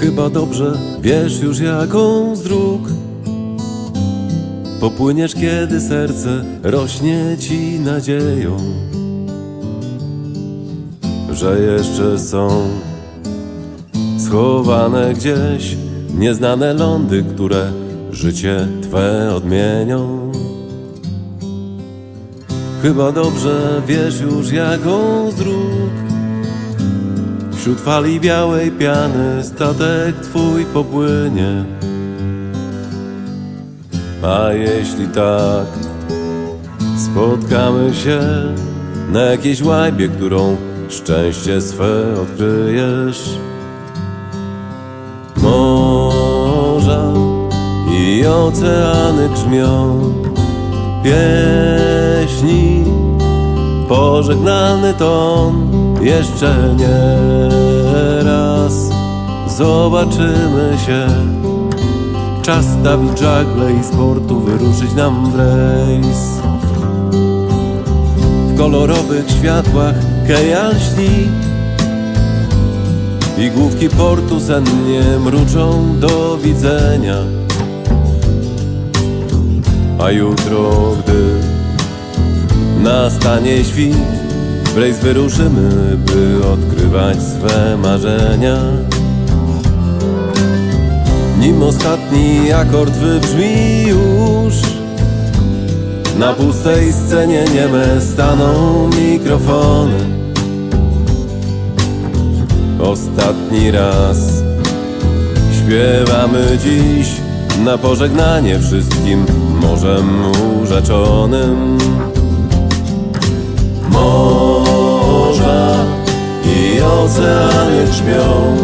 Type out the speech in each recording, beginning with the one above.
Chyba dobrze wiesz już jaką z dróg. Popłyniesz kiedy serce rośnie ci nadzieją Że jeszcze są schowane gdzieś Nieznane lądy, które życie Twe odmienią. Chyba dobrze wiesz już jaką z dróg Wśród fali białej piany statek twój popłynie. A jeśli tak Spotkamy się na jakiejś łajbie, którą szczęście swe odkryjesz. Morza i oceany grzmią Pieśni Pożegnany ton jeszcze nie raz. Zobaczymy się. Czas stawić żagle i sportu wyruszyć nam w rejs. W kolorowych światłach Kejal śni I główki portu sennie mruczą do widzenia. A jutro, gdy nastanie świt W wyruszymy, by odkrywać swe marzenia. Nim ostatni akord wybrzmi już Na pustej scenie nieme staną mikrofony. Ostatni raz Śpiewamy dziś na pożegnanie wszystkim morzem urzeczonym. Morza i oceany grzmią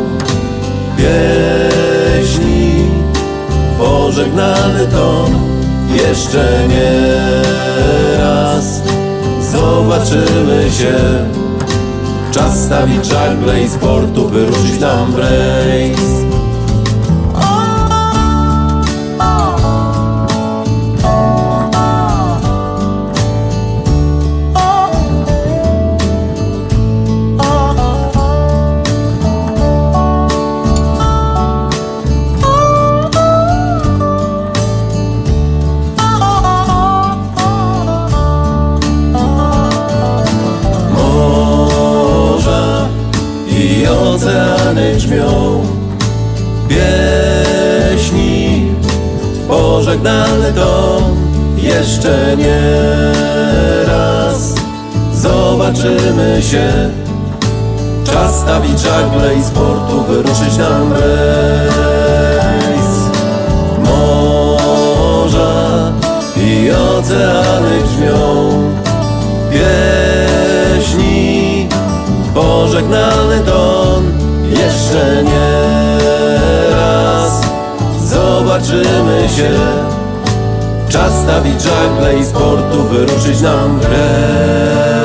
Pieśni, pożegnany ton Jeszcze nie raz. Zobaczymy się. Czas stawić żagle i sportu wyruszyć nam w rejs oceany grzmią Pieśni, pożegnany ton Jeszcze nie raz. Zobaczymy się. Czas stawić żagle i sportu wyruszyć nam rejs. Morza i oceany grzmią Pieśni, pożegnany ton Jeszcze nie raz. Zobaczymy się. Czas stawić żagle i sportu wyruszyć nam w grę